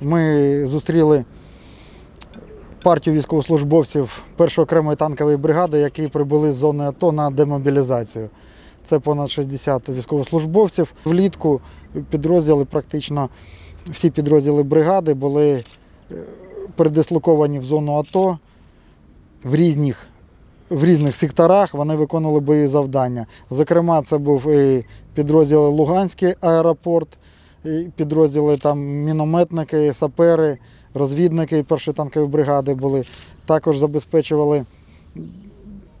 Ми зустріли партію військовослужбовців першої окремої танкової бригади, які прибули з зони АТО на демобілізацію. Це понад 60 військовослужбовців. Влітку підрозділи, практично всі підрозділи бригади були е, передислоковані в зону АТО в різних, в різних секторах. Вони виконували бойові завдання. Зокрема, це був і підрозділ Луганський аеропорт, і підрозділи там мінометники, сапери, розвідники першої танкової бригади були. Також забезпечували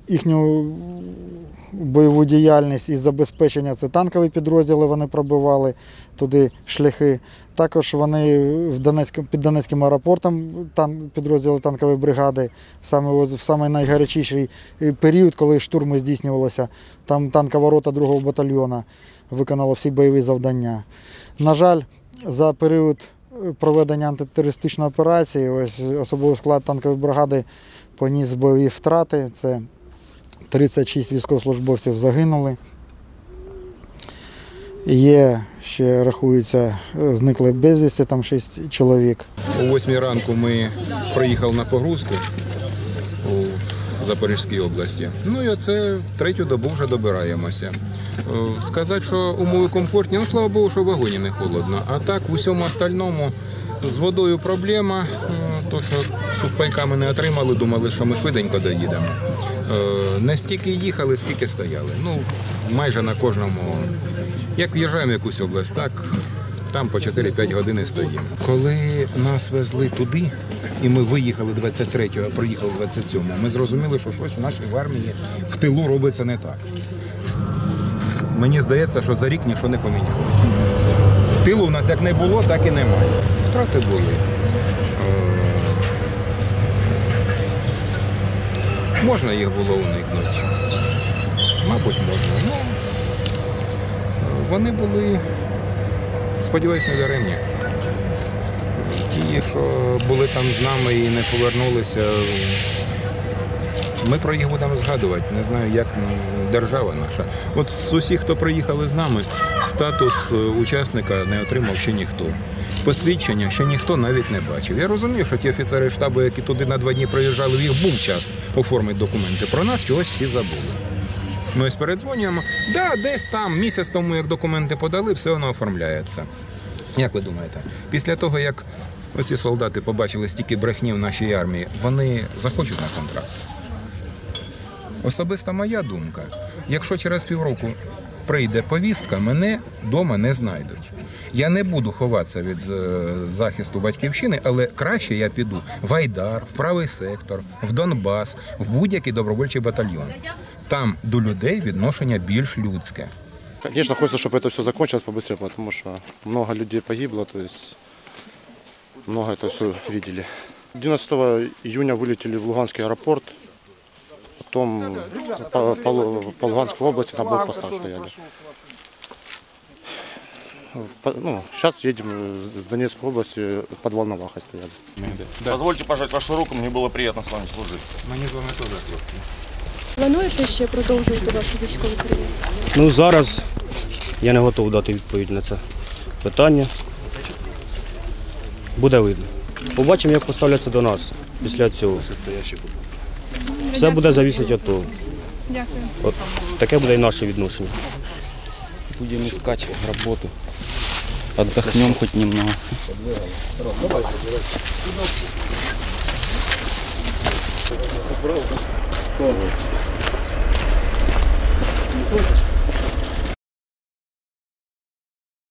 їхню бойову діяльність і забезпечення. Це танкові підрозділи, вони пробивали туди шляхи. Також вони в Донецькому, під Донецьким аеропортом тан, підрозділи танкової бригади, саме в самий найгарячіший е, період, коли штурми здійснювалися, там танкова рота 2-го батальйону виконала всі бойові завдання. На жаль, за період е, проведення антитерористичної операції, ось особовий склад танкової бригади поніс бойові втрати. Це 36 військовослужбовців загинули. Є ще рахується, е, зникли безвісті, там 6 чоловік. О 8 ранку ми приїхали на погрузку Запорізькій області. Ну і оце третю добу вже добираємося. Е, Сказати, що умови комфортні, ну слава Богу, що в вагоні не холодно. А так в усьому остальному з водою проблема. Е, То, що сухпайками не отримали, думали, що ми швиденько доїдемо. Е, Не стільки їхали, скільки стояли. Ну, майже на кожному. Як в'їжджаємо в якусь область, так там по 4-5 годин стоїмо. Коли нас везли туди, і ми виїхали 23-го, а приїхали 27-го, ми зрозуміли, що щось у нашій армії в тилу робиться не так. Мені здається, що за рік нічого не помінялося. Тилу в нас як не було, так і немає. Втрати були. Е, Можна їх було уникнути. Мабуть, можна. Ну, вони були, сподіваюсь, не даремні. Ті, що були там з нами і не повернулися, ми про їх будемо згадувати. Не знаю, як держава наша. От з усіх, хто приїхали з нами, статус е, учасника не отримав ще ніхто. Посвідчення ще ніхто навіть не бачив. Я розумію, що ті офіцери штабу, які туди на два дні приїжджали, в їх був час оформити документи. Про нас чогось всі забули. Ми ось передзвонюємо, да, десь там місяць тому, як документи подали, все воно оформляється. Як ви думаєте, після того, як оці солдати побачили стільки брехні в нашій армії, вони захочуть на контракт? Особиста моя думка, якщо через півроку прийде повістка, мене вдома не знайдуть. Я не буду ховатися від е, захисту батьківщини, але краще я піду в Айдар, в правий сектор, в Донбас, в будь-який добровольчий батальйон. Там до людей відношення більш людське. Конечно, хочется, чтобы это все закончилось побыстрее, потому что много людей погибло, то есть много это все видели. 11 июня вылетели в Луганский аэропорт, потом по, по- по Луганской области на блокпостах стояли. Ну, сейчас едем с Донецкой области под Волновахой стояли. Позвольте пожать вашу руку, мне было приятно с вами служить. Мені з вами теж хлопці. Плануєте ще продовжувати вашу військову кар'єру? Ну зараз я не готовий дати відповідь на це питання. Буде видно. Побачимо, як поставляться до нас після цього. Все буде залежати від того. Дякую. От таке буде і наше відношення. Будем искать работу. Отдохнем хоть немного.